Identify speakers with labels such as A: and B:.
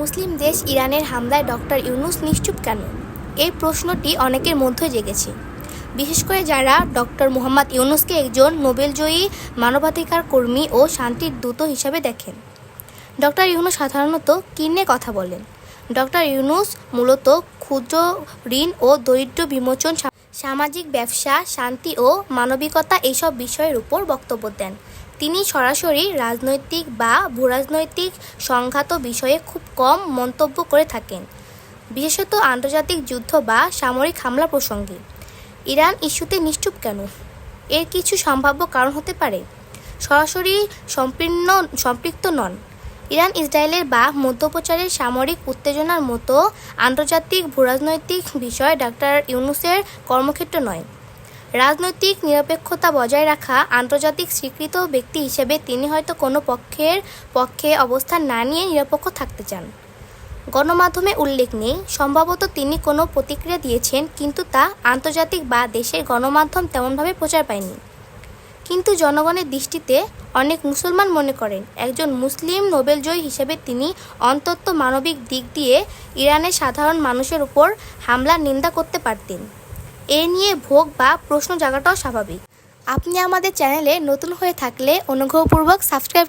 A: মুসলিম দেশ ইরানের হামলায় ডক্টর ইউনুস নিশ্চুপ কেন? এই প্রশ্নটি অনেকের মধ্যে জেগেছে। বিশেষ করে যারা ডক্টর মোহাম্মদ ইউনুসকে একজন নোবেলজয়ী মানবাধিকার কর্মী ও শান্তির দূত হিসাবে দেখেন। ডক্টর ইউনুস সাধারণত কী নিয়ে কথা বলেন? ডক্টর ইউনুস মূলত ক্ষুদ্র ঋণ ও দরিদ্র বিমোচন, সামাজিক ব্যবসা, শান্তি ও মানবিকতা এইসব বিষয়ের উপর বক্তব্য দেন। তিনি সরাসরি রাজনৈতিক বা ভূরাজনৈতিক সংঘাত বিষয়ে খুব কম মন্তব্য করে থাকেন, বিশেষত আন্তর্জাতিক যুদ্ধ বা সামরিক হামলা প্রসঙ্গে। ইরান ইস্যুতে নিশ্চুপ কেন? এর কিছু সম্ভাব্য কারণ হতে পারে। সরাসরি সম্পৃক্ত সম্পৃক্ত নন। ইরান, ইসরায়েলের বা মধ্যপ্রচারের সামরিক উত্তেজনার মতো আন্তর্জাতিক ভূরাজনৈতিক বিষয় ডাক্তার ইউনুসের কর্মক্ষেত্র নয়। রাজনৈতিক নিরপেক্ষতা বজায় রাখা আন্তর্জাতিক স্বীকৃত ব্যক্তি হিসেবে তিনি হয়তো কোনো পক্ষের পক্ষে অবস্থান না নিয়ে নিরপেক্ষ থাকতে চান। গণমাধ্যমে উল্লেখ নেই, সম্ভবত তিনি কোনো প্রতিক্রিয়া দিয়েছেন, কিন্তু তা আন্তর্জাতিক বা দেশের গণমাধ্যম তেমনভাবে প্রচার পায়নি। কিন্তু জনগণের দৃষ্টিতে অনেক মুসলমান মনে করেন, একজন মুসলিম নোবেলজয়ী হিসেবে তিনি অন্তত মানবিক দিক দিয়ে ইরানের সাধারণ মানুষের উপর হামলার নিন্দা করতে পারতেন। এ নিয়ে ভোগ বা প্রশ্ন জাগাটাও স্বাভাবিক। আপনি আমাদের চ্যানেলে নতুন হয়ে থাকলে অনুগ্রহপূর্বক সাবস্ক্রাইব